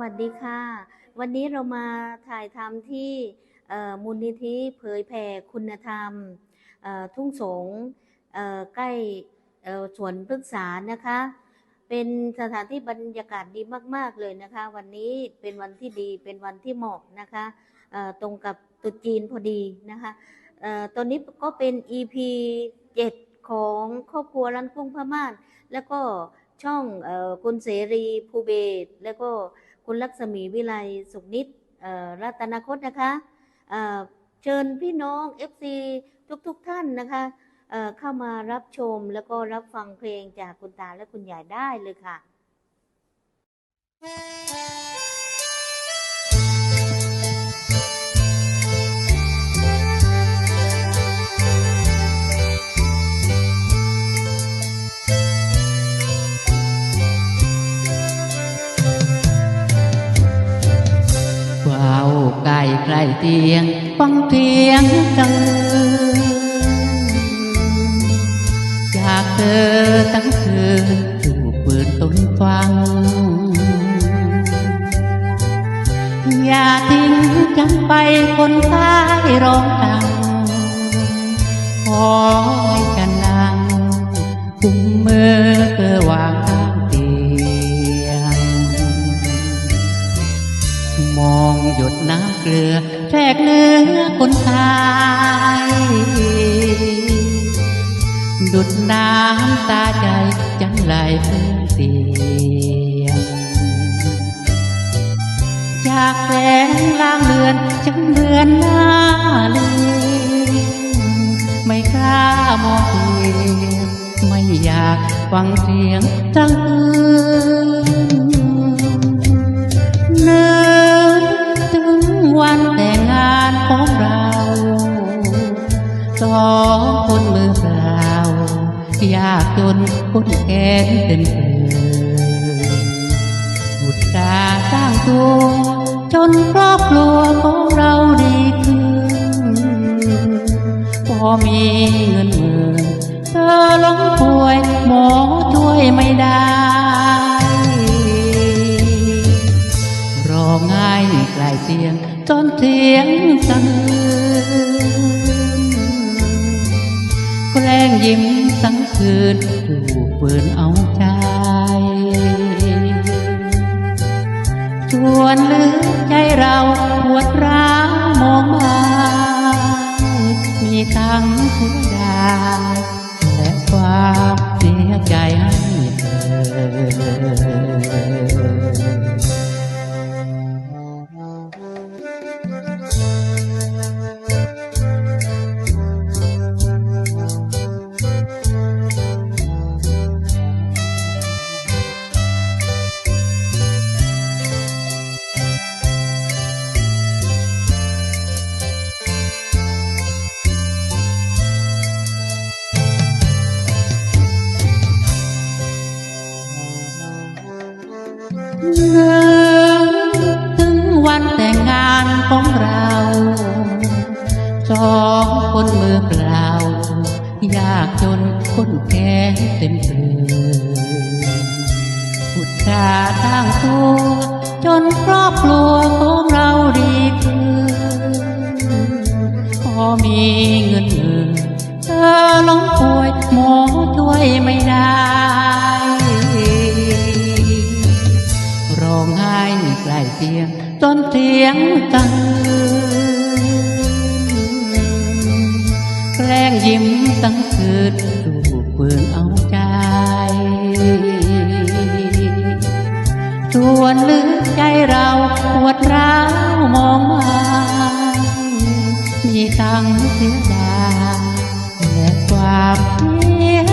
วัสดีค่ะ วันนี้เรามาถ่ายทำที่มูลนิธิเผยแผ่คุณธรรม ทุ่งสงใกล้สวนพฤกษานะคะ เป็นสถานที่บรรยากาศดีมาก ๆ เลยนะคะ วันนี้เป็นวันที่ดีเป็นวันที่เหมาะนะคะตรงกับตรุษจีนพอดีนะคะออตอนนี้ก็เป็น EP 7 ของครอบครัวรันกุ้งพม่านแล้วก็ช่องออคุณเสรีภูเบศแล้วก็ คุณลักษมีวิไลสุขนิตรัตนคตนะคะเเชิญพี่น้อง FC ทุกๆทท่านนะคะเเข้ามารับชมแล้วก็รับฟังเพลงจากคุณตาและคุณยายได้เลยค่ะ ได้เตียงฟังเพียงจังอยากเธอตั้งคืนถูกปืนต้นฟัง อย่าทิ้งกันไปคนตายร้องดังขอให้ฉันนั่งกุมมือเพื่ กลือแทรกเนื้อคนตายดุดน้ำตาใจจังไหลเพื่อนเสียงจากแสงล่างเลือนจังเหมือนหน้าเลือนไม่กล้ามองเพียงไม่อยากฟังเสียงจังอื่ นครอบครัวของเราดีขึ้น พอมีเงินหมื่นเธอล้มป่วยหมอช่วยไม่ได้ รองไห้ใกล้เตียงจนเสียงสะอื้นแกล้งยิ้มสังคืนถูกปืนเอาใจ ชวนลืม เราปวดร้าวมองมามีทั้งเทวดา ยากจนคนแก่เต็มเปือพุทธาทางตัวจนครอบครัวของเราดีขึ้นพอมีเงินหมื่นเธอล้มป่วยหมอช่วยไม่ได้ ร้องไห้ใกล้เตียงจนเสียงตัน ยิ้มตั้งคืนถูกปืนเอาใจชวนลึกใจเราปวดร้าวมองมามีทั้งเสียดายและความเสี